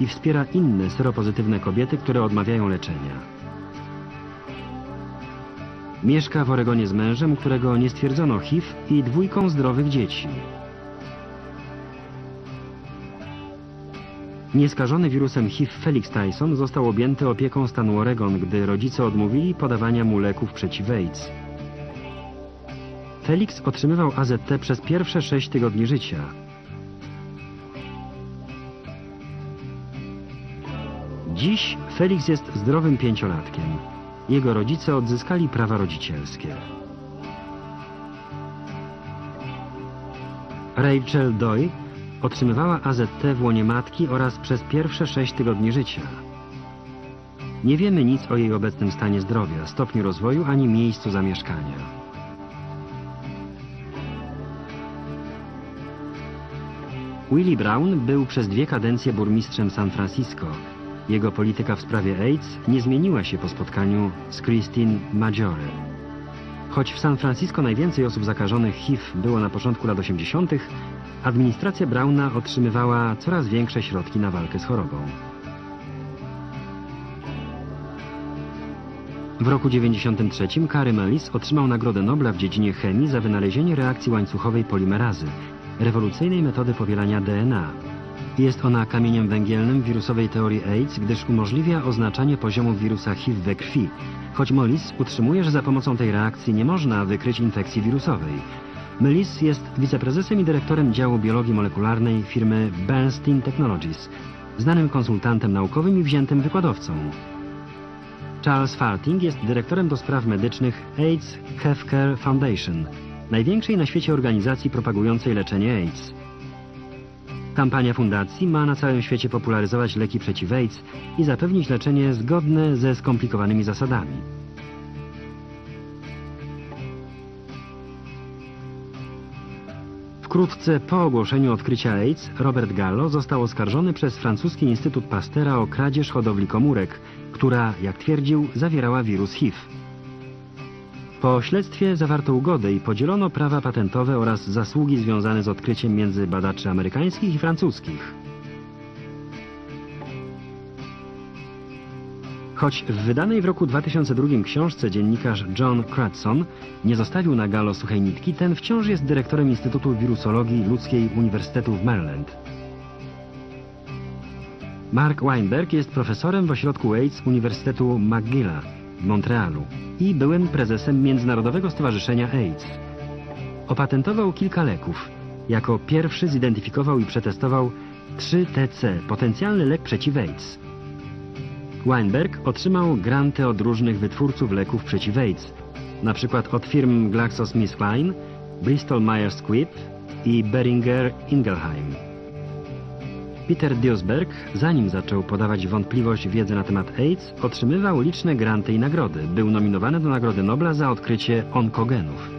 i wspiera inne seropozytywne kobiety, które odmawiają leczenia. Mieszka w Oregonie z mężem, którego nie stwierdzono HIV i dwójką zdrowych dzieci. Nieskażony wirusem HIV Felix Tyson został objęty opieką stanu Oregon, gdy rodzice odmówili podawania mu leków przeciw AIDS. Felix otrzymywał AZT przez pierwsze sześć tygodni życia. Dziś Felix jest zdrowym pięciolatkiem. Jego rodzice odzyskali prawa rodzicielskie. Rachel Doy otrzymywała AZT w łonie matki oraz przez pierwsze sześć tygodni życia. Nie wiemy nic o jej obecnym stanie zdrowia, stopniu rozwoju ani miejscu zamieszkania. Willie Brown był przez dwie kadencje burmistrzem San Francisco. Jego polityka w sprawie AIDS nie zmieniła się po spotkaniu z Christine Maggiore. Choć w San Francisco najwięcej osób zakażonych HIV było na początku lat 80., administracja Browna otrzymywała coraz większe środki na walkę z chorobą. W roku 93 Kary Melis otrzymał Nagrodę Nobla w dziedzinie chemii za wynalezienie reakcji łańcuchowej polimerazy, rewolucyjnej metody powielania DNA. Jest ona kamieniem węgielnym wirusowej teorii AIDS, gdyż umożliwia oznaczanie poziomu wirusa HIV we krwi, choć Mollis utrzymuje, że za pomocą tej reakcji nie można wykryć infekcji wirusowej. Melis jest wiceprezesem i dyrektorem działu biologii molekularnej firmy Bernstein Technologies, znanym konsultantem naukowym i wziętym wykładowcą. Charles Farting jest dyrektorem do spraw medycznych AIDS Healthcare Foundation, największej na świecie organizacji propagującej leczenie AIDS. Kampania fundacji ma na całym świecie popularyzować leki przeciw AIDS i zapewnić leczenie zgodne ze skomplikowanymi zasadami. Wkrótce po ogłoszeniu odkrycia AIDS Robert Gallo został oskarżony przez francuski Instytut Pastera o kradzież hodowli komórek, która, jak twierdził, zawierała wirus HIV. Po śledztwie zawarto ugodę i podzielono prawa patentowe oraz zasługi związane z odkryciem między badaczy amerykańskich i francuskich. Choć w wydanej w roku 2002 książce dziennikarz John Cratson nie zostawił na Gallo suchej nitki, ten wciąż jest dyrektorem Instytutu Wirusologii Ludzkiej Uniwersytetu w Maryland. Mark Weinberg jest profesorem w ośrodku AIDS Uniwersytetu McGilla w Montrealu i byłym prezesem Międzynarodowego Stowarzyszenia AIDS. Opatentował kilka leków. Jako pierwszy zidentyfikował i przetestował 3TC, potencjalny lek przeciw AIDS. Weinberg otrzymał granty od różnych wytwórców leków przeciw AIDS, na przykład od firm GlaxoSmithKline, Bristol Myers Squibb i Beringer Ingelheim. Peter Duesberg, zanim zaczął podawać wątpliwość wiedzy na temat AIDS, otrzymywał liczne granty i nagrody. Był nominowany do Nagrody Nobla za odkrycie onkogenów.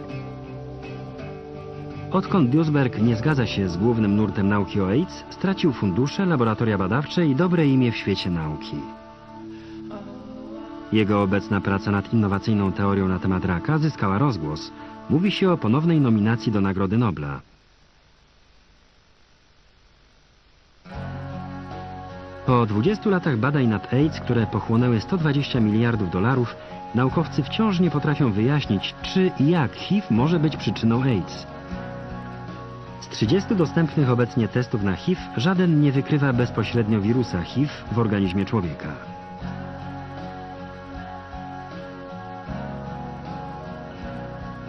Odkąd Duesberg nie zgadza się z głównym nurtem nauki o AIDS, stracił fundusze, laboratoria badawcze i dobre imię w świecie nauki. Jego obecna praca nad innowacyjną teorią na temat raka zyskała rozgłos. Mówi się o ponownej nominacji do Nagrody Nobla. Po 20 latach badań nad AIDS, które pochłonęły 120 miliardów dolarów, naukowcy wciąż nie potrafią wyjaśnić, czy i jak HIV może być przyczyną AIDS. Z 30 dostępnych obecnie testów na HIV żaden nie wykrywa bezpośrednio wirusa HIV w organizmie człowieka.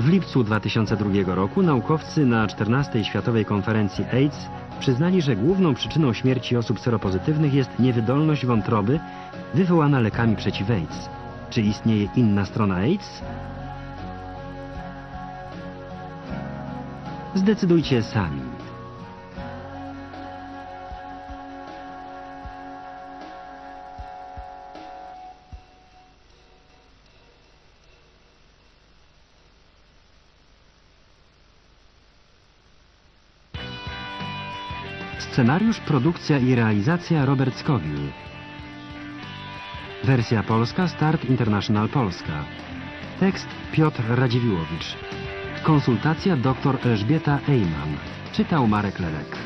W lipcu 2002 roku naukowcy na 14 Światowej Konferencji AIDS przyznali, że główną przyczyną śmierci osób seropozytywnych jest niewydolność wątroby wywołana lekami przeciw AIDS. Czy istnieje inna strona AIDS? Zdecydujcie sami. Scenariusz, produkcja i realizacja Robert Scoville. Wersja polska Start International Polska. Tekst Piotr Radziwiłowicz. Konsultacja dr Elżbieta Ejman. Czytał Marek Lelek.